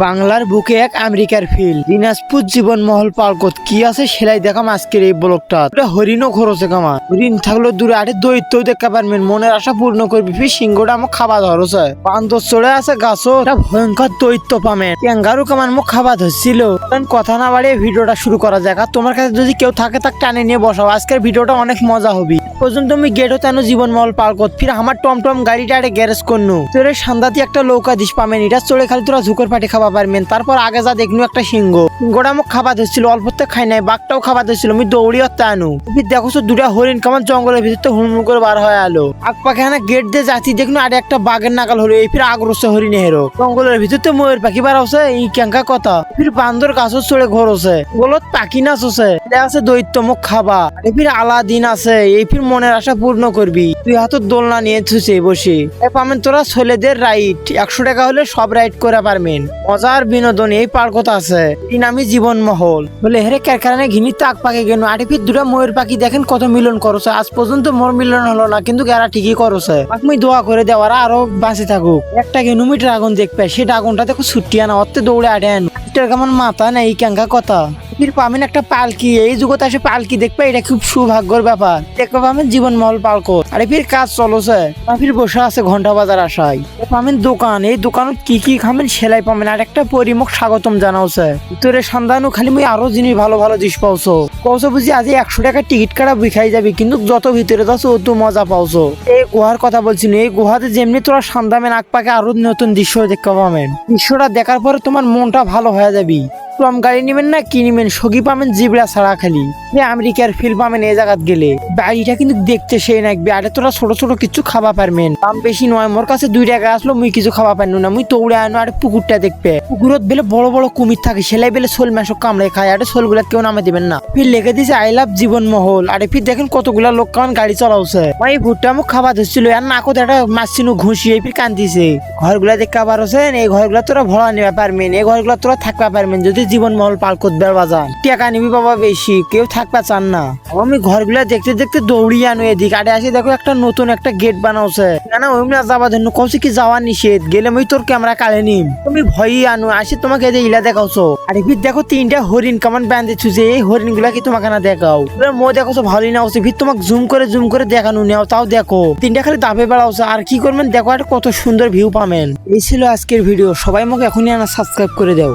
বাংলার বুকে এক আমেরিকার ফিল। দিনাজপুর জীবন মহল পার্কত কি আছে সেলাই দেখাম আজকের এই ব্লকটা এটা হরিণও খরচে কামা হরিণ থাকলে দূরে, আরে দৈত্য দেখা পারবেন। মনের আশা পূর্ণ করবি, ফির সিংহটা আমার খাবার ধরছে। বান্দর চড়ে আছে গাছও, এটা ভয়ঙ্কর দৈত্য পামেন ক্যাঙ্গারু কামান মুখ খাবার ধরছিল। কথা না বাড়িয়ে ভিডিওটা শুরু করা যাক। আর তোমার কাছে যদি কেউ থাকে, তাকে টানে নিয়ে বসাও। আজকের ভিডিওটা অনেক মজা হবে। পর্যন্ত আমি গেট হতে জীবন মহল পার্কত ফির আমার টমটম গাড়িটা আরে গ্যারেজ করনু। তোর সান্দাতি একটা লৌকা দিস পামেন। এটা চড়ে খালি তোরা ঝুকর পাটি খাওয়া মেন তারপর আগে যা দেখনু একটা সিংহ। মোক খাবার ধরছিল, অল্পতে খাই নাই, বাঘটাও খাবার ধরছিল, আমি দৌড়ি হতে আনু ফির দেখো দুটা হরিণ কেমন জঙ্গলের ভিতর হুড়মুড় করে বার হয়ে আলো আগ পাখে গেট দিয়ে যাচ্ছি, দেখনু আর একটা বাঘের নাগাল হলো, এই ফির আগ্রসে হরিণে হেরো। জঙ্গলের ভিতর তো ময়ূর পাখি বার আছে এই ক্যাঙ্কা কথা। ফির বান্দর গাছও চড়ে ঘর আছে গোলত পাখি নাচ আছে আছে দৈত্য মুখ খাবা এই ফির আলাদিন আছে, এই ফির মনের আশা পূর্ণ করবি। তুই হাতের দোলনা নিয়ে থুছে বসে। এ পামেন, তোরা ছেলেদের রাইড একশো টাকা হলে সব রাইড করে পারবেন। মজার বিনোদন, এই পার্কত আছে। এই নামই জীবন মহল বলে, হেরে কারখানায় ঘিনি তাক পাকে গেল আটি ফিট দুটা ময়ূর পাখি দেখেন কত মিলন করছে। আজ পর্যন্ত মোর মিলন হলো না, কিন্তু এরা ঠিকই করছে। আমি দোয়া করে দেওয়ার আরও বাঁচে থাকুক। একটা গেনুমি আগুন দেখবে সেই আগুনটা দেখো ছুটিয়া না অত্তে দৌড়ে আটেন। কেমন মাথা নেই ক্যাঙ্কা কথা? একটা পালকি এই আসে পালকি দেখবে এটা খুব সৌভাগ্যর ব্যাপার। জীবন আরে ফির কাজ চলছে। ফির বসে আছে ঘণ্টা বাজার পাবেন দোকান এই কি কি সেলাই পাবেন আর একটা পরিমুখ স্বাগতম জানাওছে। তোরে সন্ধানও খালি মুই আরও জিনিস ভালো ভালো জিনিস পাওছো। কৌছো বুঝি আজ একশো টাকা টিকিট কাটা বুই খাই যাবি কিন্তু যত ভিতরে যাচ্ছ অত মজা পাওছো। এই গুহার কথা বলছি না, এই গুহাতে যেমনি তোরা সন্ধামেন আগ পাকে আরও নতুন দৃশ্য দেখতে পাবেন দৃশ্যটা দেখার পরে তোমার মনটা ভালো হয়ে যাবি? টম গাড়ি নিবেন না, কি নিবেন? সগি পাবেন, জিবরা ছাড়া খালি। আমেরিকার ফিল পাবেন এই জায়গাত গেলে। বাড়িটা কিন্তু দেখতে সেই নাকবে আরে তোরা ছোট ছোট কিছু খাওয়া পারবেন। দাম বেশি নয়, মোর কাছে দুই টাকা আসলো, মুই কিছু খাওয়া পারনু না, মুই তৌড়ে আনো আর পুকুরটা দেখবে। পুকুরত বেলে বড় বড় কুমির থাকে, সেলাই বেলে শোল মাসক কামড়ে খায়, আরে শোলগুলা কেউ নামে দিবেন না। ফির লেগে দিছে, আই লাভ জীবন মহল। আরে ফির দেখেন কতগুলা লোক কেমন গাড়ি চালাওছে এই ভুট্টা মুখ খাবার ধরছিল, আর নাকত একটা মাছিনু ঘুষিয়ে ফির কান্দিছে। ঘরগুলা দেখতে হোসেন, এই ঘরগুলা তোরা ভরা নিতে পারবেন, এই ঘরগুলা তোরা থাকতে পারবেন, যদি জীবন মহল পাল করতে বাজান। টাকা নিবি বাবা বেশি, কেউ থাকতে চান না। আমি ঘরগুলা দেখতে দেখতে দৌড়িয়ে আনো এদিক, আরে আসি দেখো একটা নতুন একটা গেট বানাওছে। না না ওই না যাবা ধন্য কৌছে কি যাওয়া নিষেধ, গেলে মই তোর ক্যামেরা কালে নিম। তুমি ভয়ই আনো, আসি তোমাকে যে ইলা দেখাওছো। আরে ফির দেখো তিনটা হরিণ কেমন বান্ধে ছুছে এই হরিণগুলা কি তোমাকে না দেখাও? মো দেখো ভালোই না হচ্ছে ফির তোমাকে জুম করে জুম করে দেখানো নেও, তাও দেখো। তিনটা খালি দাবে বেড়াওছে, আর কি করবেন, দেখো আর কত সুন্দর ভিউ পাবেন। এই ছিল আজকের ভিডিও সবাই আমাকে এখনই আনা সাবস্ক্রাইব করে দাও।